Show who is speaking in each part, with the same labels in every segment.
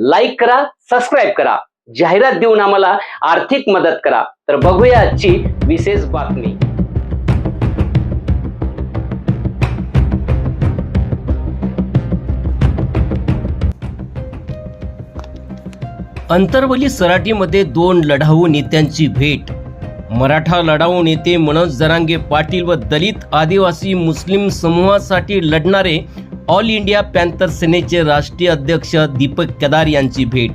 Speaker 1: Like करा subscribe करा. जाहिरात देऊन आम्हाला आर्थिक मदत करा. तर बघूया आजची विशेष बातमी.
Speaker 2: अंतरवली सराटीमध्ये दोन लढाऊ नेत्यांची भेट. मराठा लढाऊ नेते मनोज जरांगे पाटील व दलित आदिवासी मुस्लिम समूहासाठी लढणारे ऑल इंडिया पॅन्थर सेनेचे राष्ट्रीय अध्यक्ष दीपक केदार यांची भेट.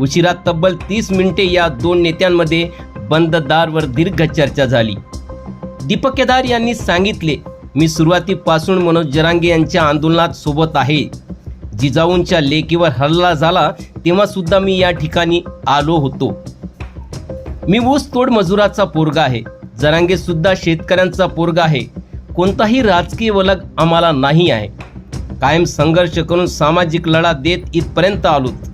Speaker 2: उशिरा तब्बल तीस मिनिटे या दोन नेत्यांमध्ये बंद दारवर दीर्घ चर्चा झाली. दीपक केदार यांनी सांगितले मी सुरुवातीपासून मनोज जरांगे यांच्या आंदोलनात सोबत आहे. जिजाऊंच्या लेकीवर हल्ला झाला तेव्हा सुद्धा मी या ठिकाणी आलो होतो. मी ऊस तोड मजुराचा पोरगा आहे. जरांगे सुद्धा शेतकऱ्यांचा पोरगा आहे. कोणताही राजकीय वलग आम्हाला नाही आहे. कायम संघर्ष करून सामाजिक लढा देत इथपर्यंत आलोत.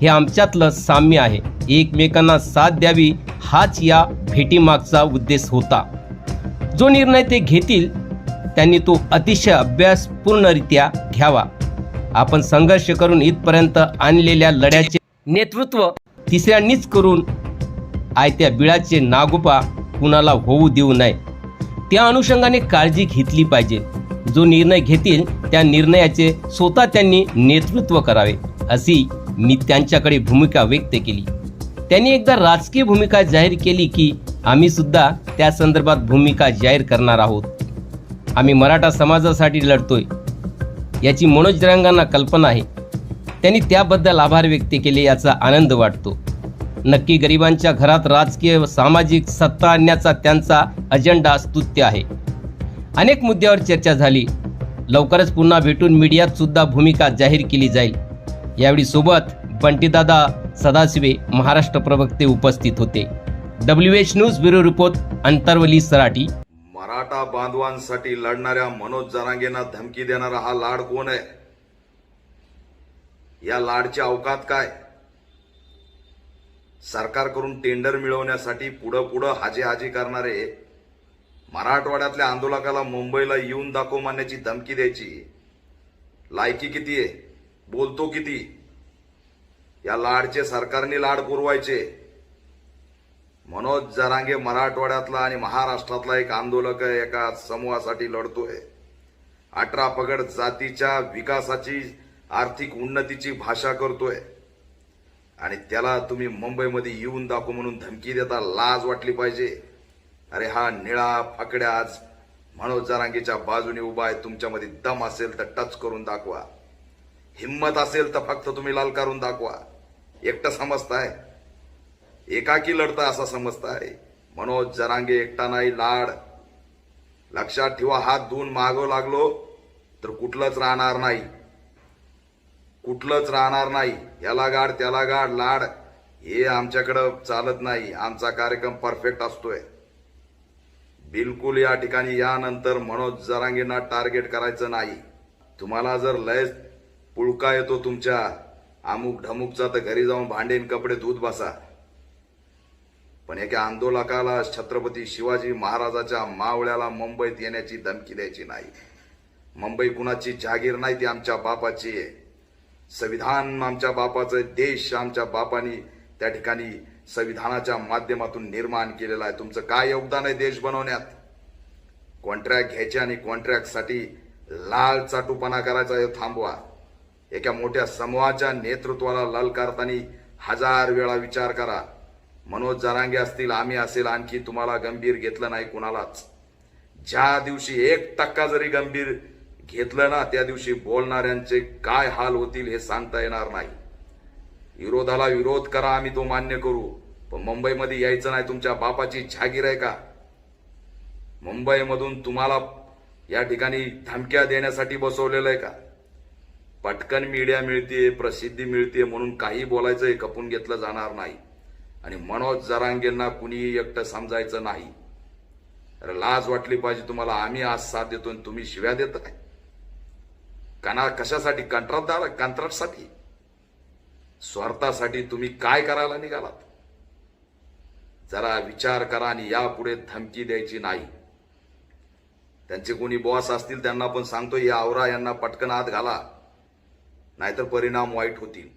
Speaker 2: हे आमच्यातलं साम्य आहे. एकमेकांना साथ द्यावी हाच या भेटीमागचा उद्देश होता. जो निर्णय ते घेतील त्यांनी तो अतिशय अभ्यासपूर्णरित्या घ्यावा. आपण संघर्ष करून इथपर्यंत आणलेल्या लढ्याचे नेतृत्व तिसऱ्यांनीच करून आयत्या बिळाचे नागोपा कुणाला होऊ देऊ नये. त्या अनुषंगाने काळजी घेतली पाहिजे. जो निर्णय घेतील त्या निर्णयाचे स्वतः त्यांनी नेतृत्व करावे अशी मी त्यांच्याकडे भूमिका व्यक्त केली. त्यांनी एकदा राजकीय भूमिका जाहीर केली की आम्ही सुद्धा त्या संदर्भात भूमिका जाहीर करणार आहोत. आम्ही मराठा समाजासाठी लढतोय याची मनोज रंगांना कल्पना आहे. त्यांनी त्याबद्दल आभार व्यक्त केले याचा आनंद वाटतो. नक्की गरिबांच्या घरात राजकीय व सामाजिक सत्ता आणण्याचा त्यांचा अजेंडा स्तुत्य आहे. अनेक मुद्द्यावर चर्चा झाली. लवकरच पुन्हा भेटून मीडियात सुद्धा भूमिका जाहीर केली जाईल. यावेळी सोबत बंटीदादा सदाशिवे महाराष्ट्र प्रवक्ते उपस्थित होते. W H news bureau report Antarwali Sarati.
Speaker 3: Maratha बांधवांसाठी लढणाऱ्या मनोज जरांगेंना धमकी देणारा हा लाड कोण आहे? या लाडच्या अवकात काय? सरकारकडून टेंडर मिळवण्यासाठी पुढं पुढं हाजी हाजी करणारे मराठवाड्यातल्या आंदोलकाला मुंबईला येऊन दाखव मानण्याची धमकी द्यायची. लायकी किती आहे? बोलतो किती? या लाडचे सरकारने लाड पुरवायचे. मनोज जरांगे मराठवाड्यातला आणि महाराष्ट्रातला एक आंदोलक आहे एका समूहासाठी लढतोय. अठरा पगड जातीच्या विकासाची आर्थिक उन्नतीची भाषा करतोय. आणि त्याला तुम्ही मुंबईमध्ये येऊन दाखव म्हणून धमकी देता लाज वाटली पाहिजे. अरे हा निळा फाकड्या आज मनोज जरांगेच्या बाजूने उभा आहे. तुमच्यामध्ये दम असेल तर टच करून दाखवा. हिम्मत असेल तर फक्त तुम्ही लालकारून दाखवा. एकटं समजताय? एकाकी लढता असा समजताय? मनोज जरांगे एकटा नाही लाड. लक्षात ठेवा हात धुवून मागं लागलो तर कुठलंच राहणार नाही. कुठलंच राहणार नाही. याला गाड त्याला गाड लाड. हे आमच्याकडं चालत नाही. आमचा कार्यक्रम परफेक्ट असतोय. बिलकुल या ठिकाणी यानंतर मनोज जरांगेंना टार्गेट करायचं नाही. तुम्हाला जर लय पुळका येतो तुमच्या अमुक ढमुकचा तर घरी जाऊन भांडेन कपडे धूत बसा. पण एका आंदोलकाला छत्रपती शिवाजी महाराजाच्या मावळ्याला मुंबईत येण्याची धमकी द्यायची नाही. मुंबई कुणाची जागीर नाही ती आमच्या बापाची आहे. संविधान आमच्या बापाचं देश आमच्या बापानी त्या ठिकाणी संविधानाच्या माध्यमातून निर्माण केलेला आहे. तुमचं काय योगदान आहे देश बनवण्यात? कॉन्ट्रॅक्ट घ्यायचे आणि कॉन्ट्रॅक्टसाठी लाल चाटूपणा करायचा हे थांबवा. एका मोठ्या समूहाच्या नेतृत्वाला ललकारताना हजार वेळा विचार करा. मनोज जरांगे असतील आम्ही असेल आणखी तुम्हाला गंभीर घेतलं नाही कुणालाच. ज्या दिवशी एक टक्का जरी गंभीर घेतलं ना त्या दिवशी बोलणाऱ्यांचे काय हाल होतील हे सांगता येणार नाही. विरोधाला विरोध करा आम्ही तो मान्य करू. पण मुंबईमध्ये यायचं नाही तुमच्या बापाची जागीर आहे का? मुंबईमधून तुम्हाला या ठिकाणी धमक्या देण्यासाठी बसवलेलं आहे का? पटकन मीडिया मिळते प्रसिद्धी मिळते म्हणून काही बोलायचं हे खपून घेतलं जाणार नाही. आणि मनोज जरांगेंना कुणीही एकटं समजायचं नाही. अरे लाज वाटली पाहिजे तुम्हाला आम्ही आज साथ देतो आणि तुम्ही शिव्या देत काय कना कशासाठी? कंत्राटदार कंत्राटसाठी? स्वार्थासाठी तुम्ही काय करायला निघालात? जरा विचार करा आणि यापुढे धमकी द्यायची नाही. त्यांचे कोणी बॉस असतील त्यांना पण सांगतो या आवरा यांना पटकन आत घाला. नाहीतर परिणाम वाईट होतील.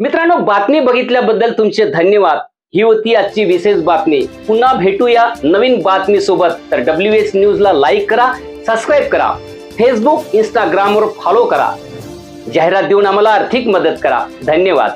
Speaker 1: मित्रांनो बातमी बघितल्याबद्दल तुमचे धन्यवाद. ही होती आजची विशेष बातमी. पुन्हा भेटूया नवीन बातमी सोबत तर डब्ल्यू एस न्यूजला लाईक करा सबस्क्राईब करा. फेसबुक इंस्टाग्रामवर फॉलो करा. जाहिरात देऊन आम्हाला आर्थिक मदत करा. धन्यवाद.